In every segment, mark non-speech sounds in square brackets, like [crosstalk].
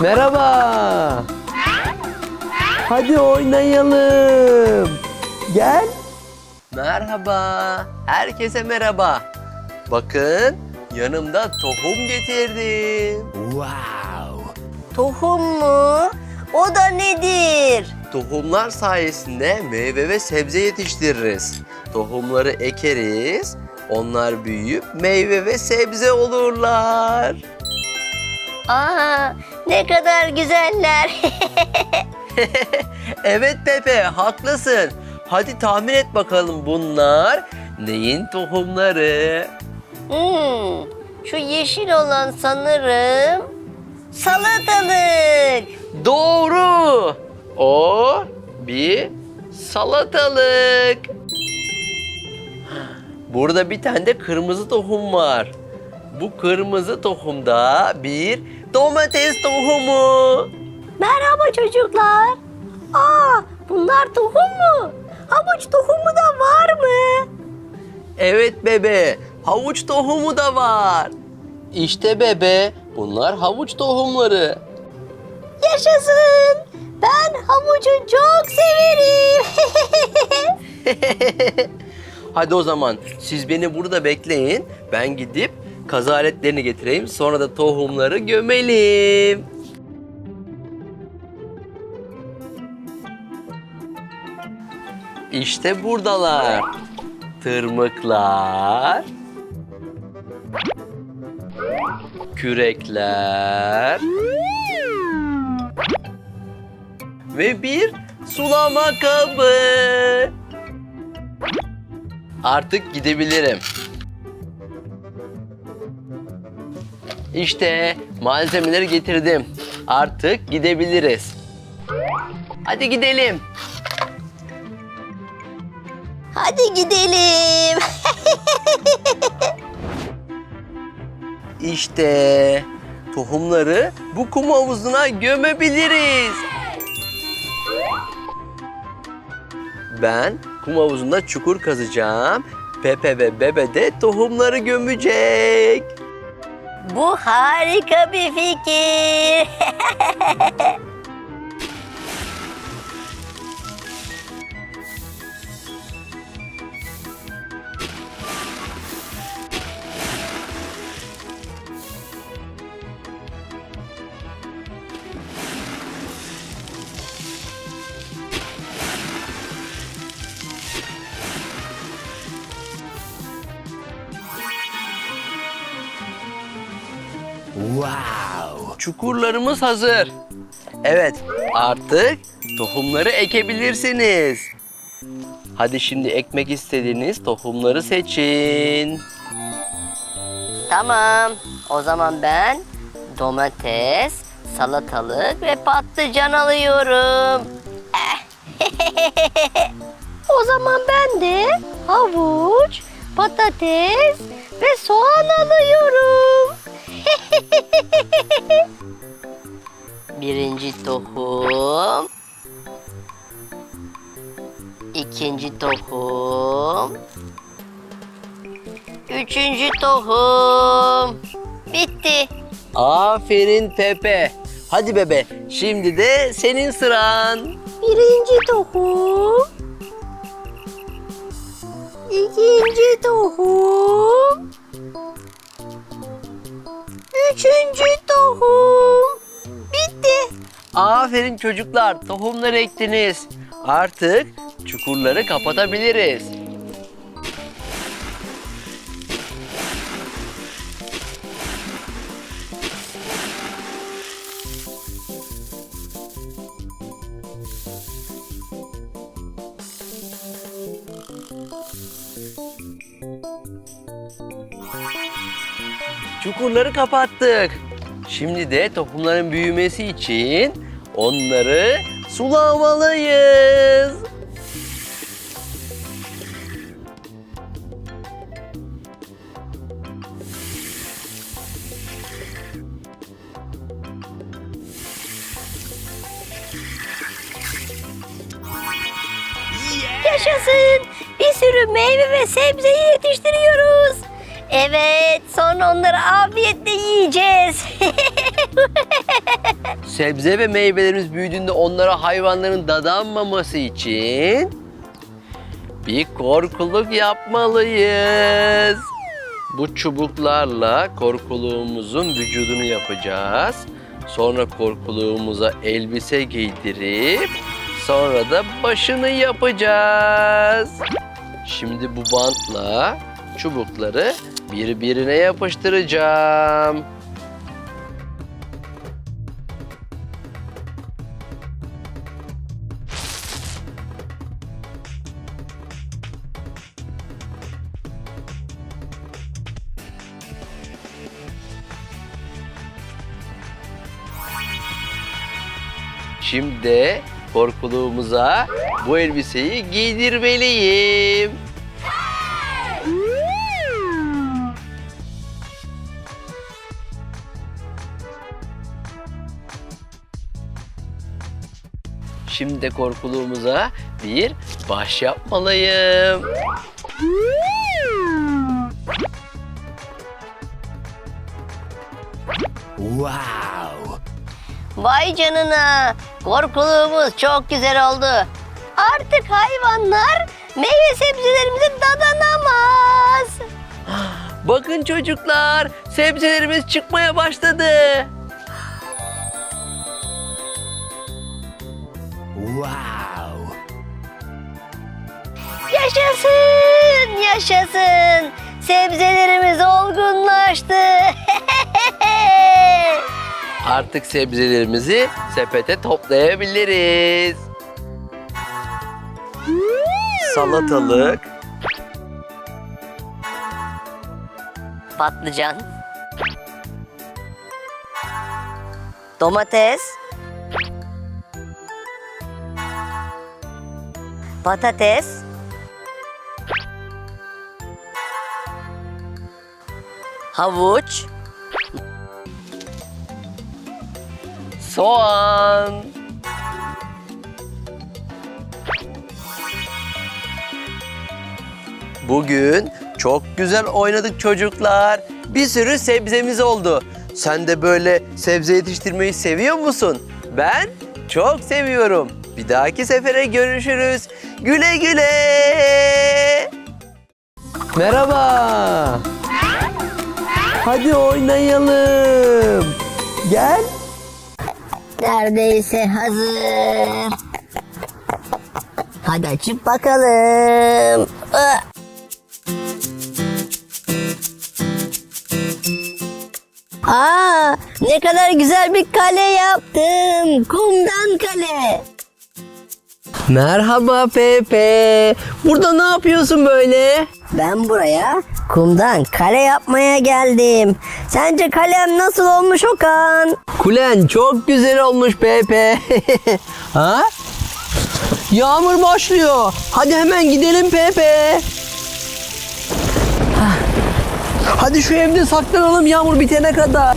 Merhaba. Hadi oynayalım. Gel. Merhaba. Herkese merhaba. Bakın yanımda tohum getirdim. Tohum mu? O da nedir? Tohumlar sayesinde meyve ve sebze yetiştiririz. Tohumları ekeriz. Onlar büyüyüp meyve ve sebze olurlar. Aa, ne kadar güzeller. [laughs] Evet Pepe, haklısın. Hadi tahmin et bakalım bunlar neyin tohumları? hmm, şu yeşil olan sanırım salatalık. Doğru. O bir salatalık. Burada bir tane de kırmızı tohum var. Bu kırmızı tohumda bir domates tohumu. Merhaba çocuklar. Aa, bunlar tohum mu? Havuç tohumu da var mı? Evet bebe, havuç tohumu da var. İşte bebe, bunlar havuç tohumları. Yaşasın. Ben havucu çok severim. [laughs] [laughs] Hadi o zaman siz beni burada bekleyin. Ben gidip kaz aletlerini getireyim. Sonra da tohumları gömelim. İşte buradalar. Tırmıklar. Kürekler. Ve bir sulama kabı. Artık gidebilirim. İşte malzemeleri getirdim. Artık gidebiliriz. Hadi gidelim. Hadi gidelim. [laughs] İşte tohumları bu kum havuzuna gömebiliriz. Ben kum havuzunda çukur kazacağım. Pepe ve Bebe de tohumları gömecek. Bu harika bir fikir. [laughs] Çukurlarımız hazır. Evet, artık tohumları ekebilirsiniz. Hadi şimdi ekmek istediğiniz tohumları seçin. tamam. O zaman ben domates, salatalık ve patlıcan alıyorum. [laughs] o zaman ben de havuç, patates ve soğan alıyorum. [laughs] Birinci tohum. İkinci tohum. Üçüncü tohum. Bitti. Aferin Pepe. Hadi bebe, şimdi de senin sıran. Birinci tohum. İkinci tohum. Üçüncü tohum. Bitti. Aferin çocuklar, tohumları ektiniz. Artık çukurları kapatabiliriz. Çukurları kapattık. Şimdi de tohumların büyümesi için onları sulamalıyız. [laughs] sebze ve meyvelerimiz büyüdüğünde onlara hayvanların dadanmaması için bir korkuluk yapmalıyız. Bu çubuklarla korkuluğumuzun vücudunu yapacağız. Sonra korkuluğumuza elbise giydirip sonra da başını yapacağız. Şimdi bu bantla çubukları birbirine yapıştıracağım. Şimdi korkuluğumuza bu elbiseyi giydirmeliyim. Şimdi de korkuluğumuza bir baş yapmalıyım. Vay canına. Korkuluğumuz çok güzel oldu. Artık hayvanlar meyve sebzelerimizi dadanamaz. [gasps] Bakın çocuklar, sebzelerimiz çıkmaya başladı. Yaşasın, yaşasın. Sebzelerimiz olgunlaştı. [laughs] Artık sebzelerimizi sepete toplayabiliriz. Salatalık, Patlıcan. Domates. Patates. Havuç. Soğan, Bugün çok güzel oynadık çocuklar. Bir sürü sebzemiz oldu. Sen de böyle sebze yetiştirmeyi seviyor musun? Ben çok seviyorum. Bir dahaki sefere görüşürüz. Güle güle. Merhaba. Hadi oynayalım. Gel. Neredeyse hazır. Hadi açıp bakalım. Ah! Aa, ne kadar güzel bir kale yaptım. Kumdan kale. Merhaba Pepe. Burada ne yapıyorsun böyle? Ben buraya kumdan kale yapmaya geldim. Sence kalem nasıl olmuş Okan? Kulen çok güzel olmuş Pepe. [laughs] ha? Yağmur başlıyor. Hadi hemen gidelim Pepe. Hadi şu evde saklanalım yağmur bitene kadar.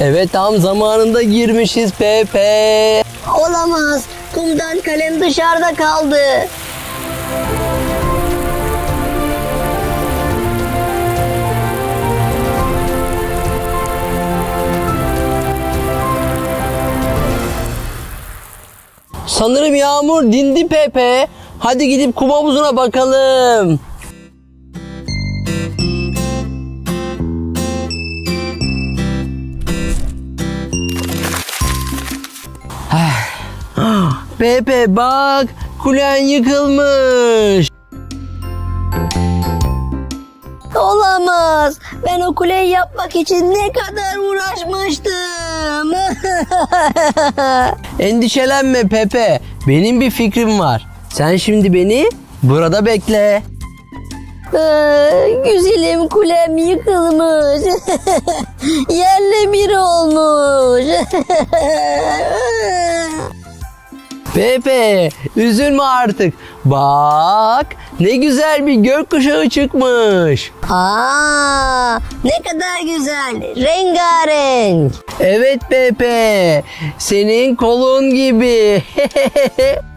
Evet tam zamanında girmişiz Pepe. Olamaz. Kumdan kalem dışarıda kaldı. Sanırım yağmur dindi Pepe. Hadi gidip kum havuzuna bakalım. Pepe bak kulen yıkılmış. Olamaz. Ben o kuleyi yapmak için ne kadar uğraşmıştım. [laughs] Endişelenme Pepe. Benim bir fikrim var. Sen şimdi beni burada bekle. Ee, Güzelim kulem yıkılmış. [laughs] Yerle bir olmuş. [laughs] Pepe üzülme artık. Bak ne güzel bir gökkuşağı çıkmış. Aa, ne kadar güzel. Rengarenk. Evet Pepe senin kolun gibi. [laughs]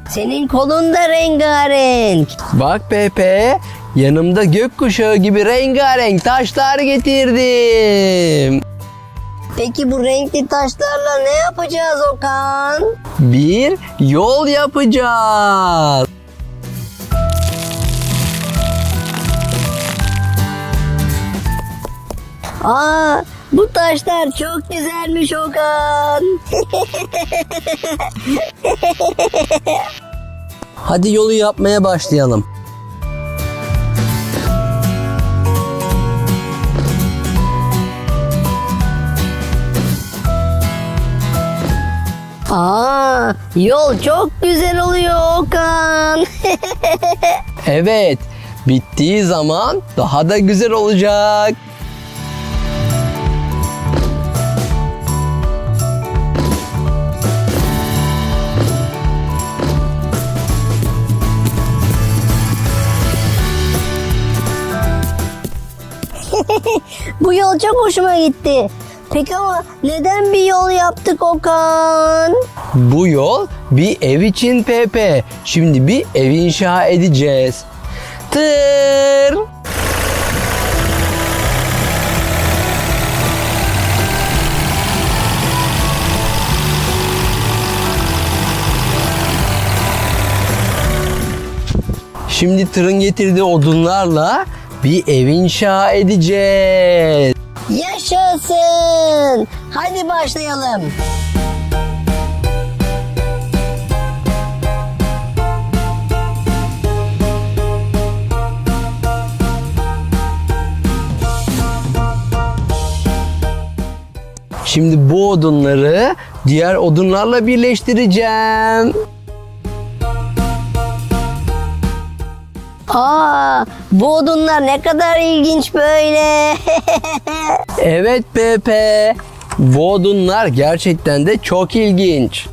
Senin kolun da rengarenk. Bak Pepe yanımda gökkuşağı gibi rengarenk taşlar getirdim. Peki bu renkli taşlarla ne yapacağız Okan? Bir yol yapacağız. Aa, bu taşlar çok güzelmiş Okan. [laughs] Hadi yolu yapmaya başlayalım. Aa, yol çok güzel oluyor Okan. [laughs] Evet, bittiği zaman daha da güzel olacak. bu yol çok hoşuma gitti. Peki ama neden bir yol yaptık Okan? Bu yol bir ev için Pepe. Şimdi bir ev inşa edeceğiz. Tır. Şimdi tırın getirdiği odunlarla bir ev inşa edeceğiz. Yaşasın. Hadi başlayalım. Şimdi bu odunları diğer odunlarla birleştireceğim. Aa, bu odunlar ne kadar ilginç böyle. [laughs] Evet Pepe. Bu odunlar gerçekten de çok ilginç.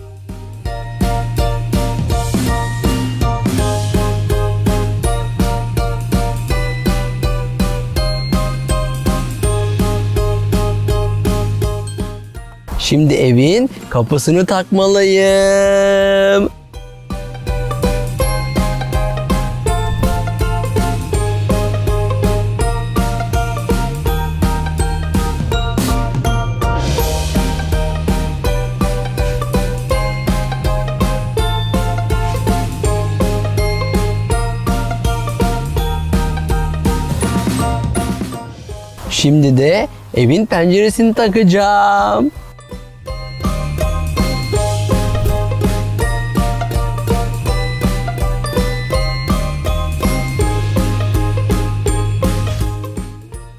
Şimdi evin kapısını takmalıyım. Şimdi de evin penceresini takacağım.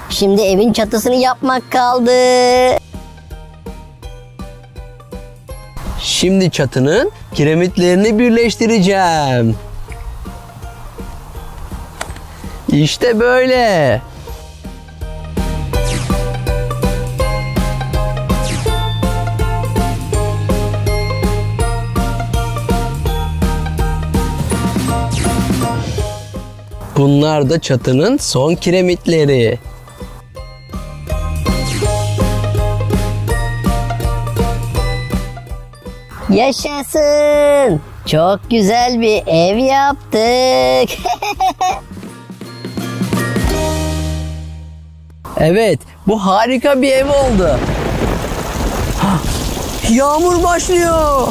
Şimdi evin çatısını yapmak kaldı. Şimdi çatının kiremitlerini birleştireceğim. İşte böyle. Bunlar da çatının son kiremitleri. Yaşasın. Çok güzel bir ev yaptık. [laughs] Evet, bu harika bir ev oldu. Yağmur başlıyor.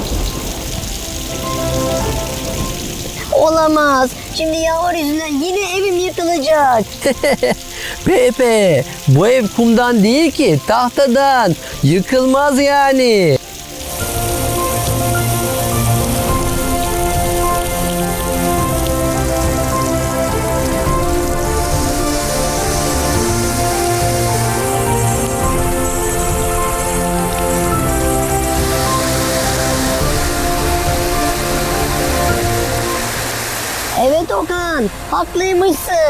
Olamaz. Şimdi yağmur yüzünden yine evim yıkılacak. [laughs] Pepe, bu ev kumdan değil ki, tahtadan. Yıkılmaz yani.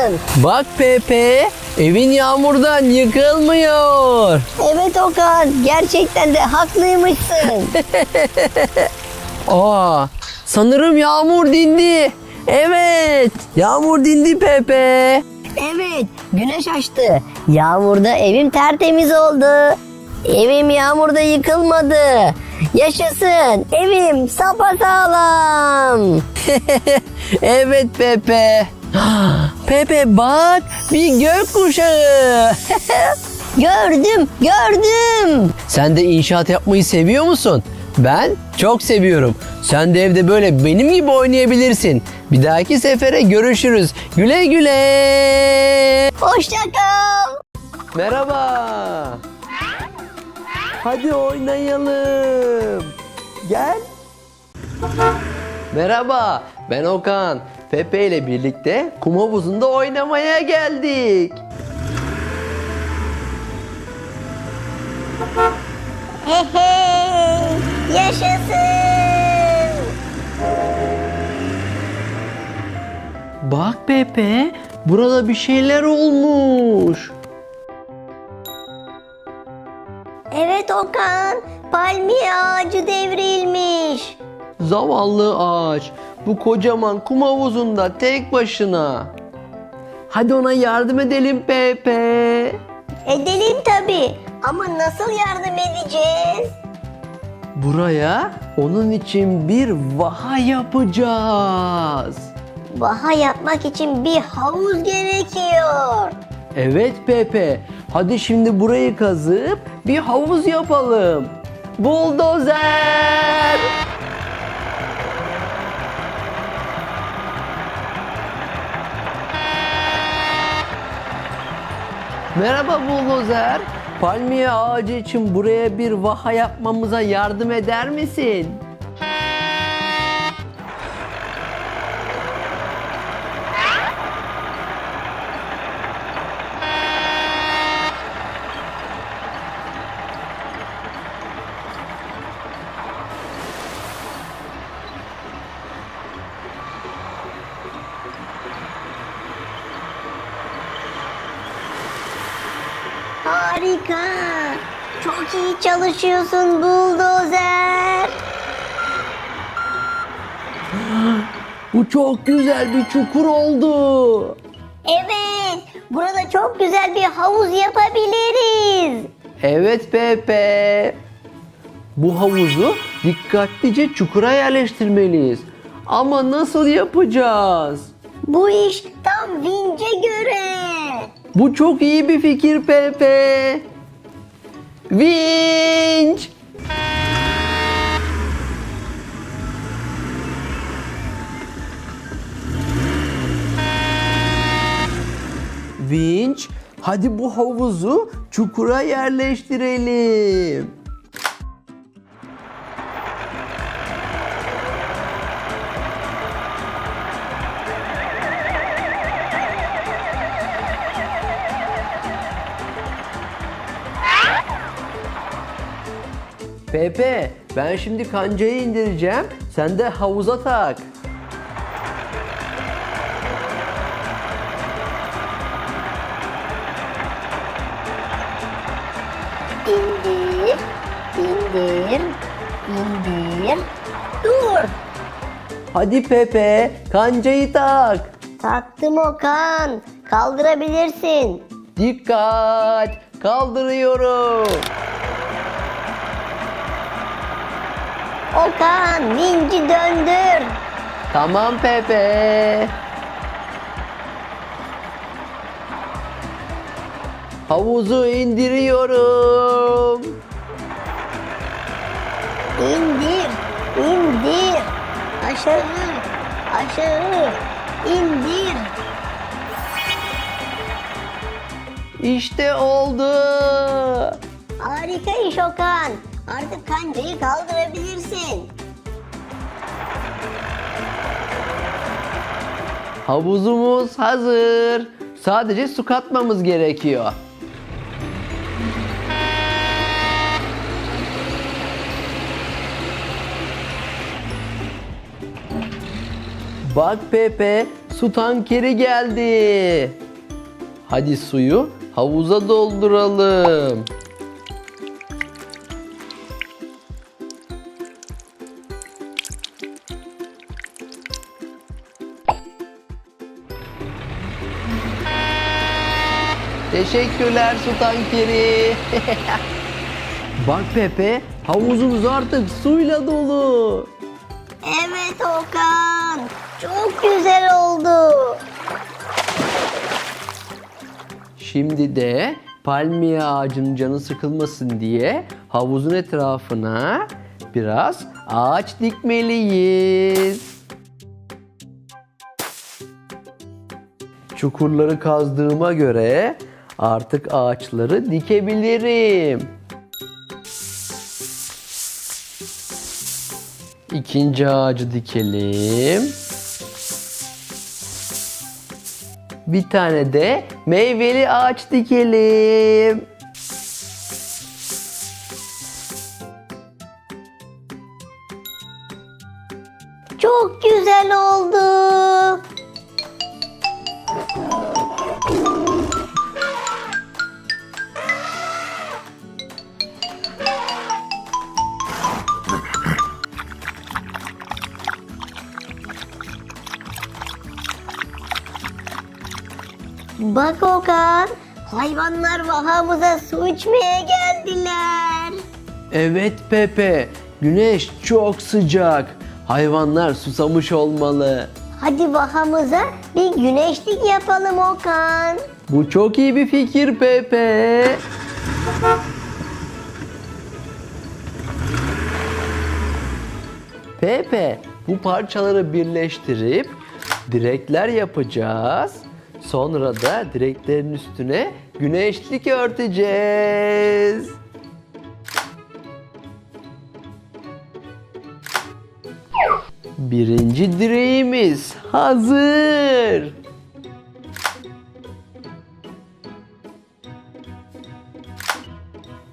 Haklıymışsın. Bak Pepe, evin yağmurdan yıkılmıyor. Evet Okan, gerçekten de haklıymışsın. [laughs] Aa, sanırım yağmur dindi. Evet, yağmur dindi Pepe. evet, güneş açtı. Yağmurda evim tertemiz oldu. Evim yağmurda yıkılmadı. Yaşasın, evim sapasağlam. [laughs] evet Pepe. [gasps] Pepe bak bir gökkuşağı. [laughs] Gördüm, gördüm. Sen de inşaat yapmayı seviyor musun? Ben çok seviyorum. Sen de evde böyle benim gibi oynayabilirsin. Bir dahaki sefere görüşürüz. Güle güle. Hoşça kal. Merhaba. Hadi oynayalım. Gel. Merhaba. Ben Okan. Pepe ile birlikte kum havuzunda oynamaya geldik. Hey hey, yaşasın. Bak Pepe, burada bir şeyler olmuş. Evet Okan, palmiye ağacı devrilmiş. Zavallı ağaç, bu kocaman kum havuzunda tek başına. Hadi ona yardım edelim Pepe. Edelim tabii ama nasıl yardım edeceğiz? Buraya onun için bir vaha yapacağız. Vaha yapmak için bir havuz gerekiyor. Evet Pepe, hadi şimdi burayı kazıp bir havuz yapalım. Buldozer! Merhaba Buldozer. Palmiye ağacı için buraya bir vaha yapmamıza yardım eder misin? Harika. Çok iyi çalışıyorsun buldozer. Bu çok güzel bir çukur oldu. Evet, burada çok güzel bir havuz yapabiliriz. Evet Pepe. Bu havuzu dikkatlice çukura yerleştirmeliyiz. Ama nasıl yapacağız? Bu iş tam vince göre. Bu çok iyi bir fikir Pepe. Vinç! Vinç, hadi bu havuzu çukura yerleştirelim. Pepe, ben şimdi kancayı indireceğim. Sen de havuza tak. İndir, indir, indir. Dur. Hadi Pepe, kancayı tak. Taktım Okan. Kaldırabilirsin. Dikkat! Kaldırıyorum. Okan, vinci döndür. Tamam Pepe. Havuzu indiriyorum. İndir, indir. Aşağı, aşağı, indir. İşte oldu. Harika iş Okan. Artık kancayı kaldırabilirsin. Havuzumuz hazır. Sadece su katmamız gerekiyor. Bak Pepe, su tankeri geldi. Hadi suyu havuza dolduralım. Teşekkürler su tankeri. [laughs] Bak Pepe, havuzumuz artık suyla dolu. Evet Okan. Çok güzel oldu. Şimdi de palmiye ağacının canı sıkılmasın diye havuzun etrafına biraz ağaç dikmeliyiz. Çukurları kazdığıma göre artık ağaçları dikebilirim. İkinci ağacı dikelim. Bir tane de meyveli ağaç dikelim. Çok güzel oldu. Bak Okan, hayvanlar vahamıza su içmeye geldiler. Evet Pepe, güneş çok sıcak. Hayvanlar susamış olmalı. Hadi vahamıza bir güneşlik yapalım Okan. Bu çok iyi bir fikir Pepe. Pepe, bu parçaları birleştirip direkler yapacağız. Sonra da direklerin üstüne güneşlik örteceğiz. Birinci direğimiz hazır.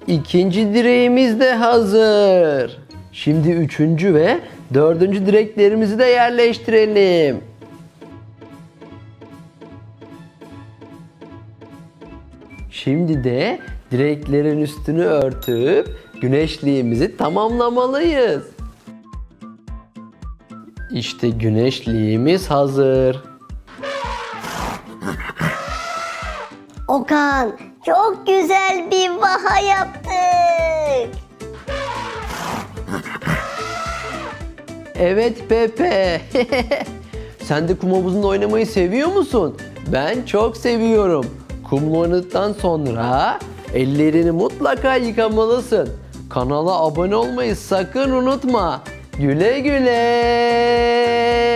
İkinci direğimiz de hazır. Şimdi üçüncü ve dördüncü direklerimizi de yerleştirelim. Şimdi de direklerin üstünü örtüp güneşliğimizi tamamlamalıyız. İşte güneşliğimiz hazır. Okan, çok güzel bir vaha yaptık. Evet Pepe. [laughs] Sen de kum havuzunda oynamayı seviyor musun? Ben çok seviyorum. Kumla sonra ellerini mutlaka yıkamalısın. Kanala abone olmayı sakın unutma. Güle güle.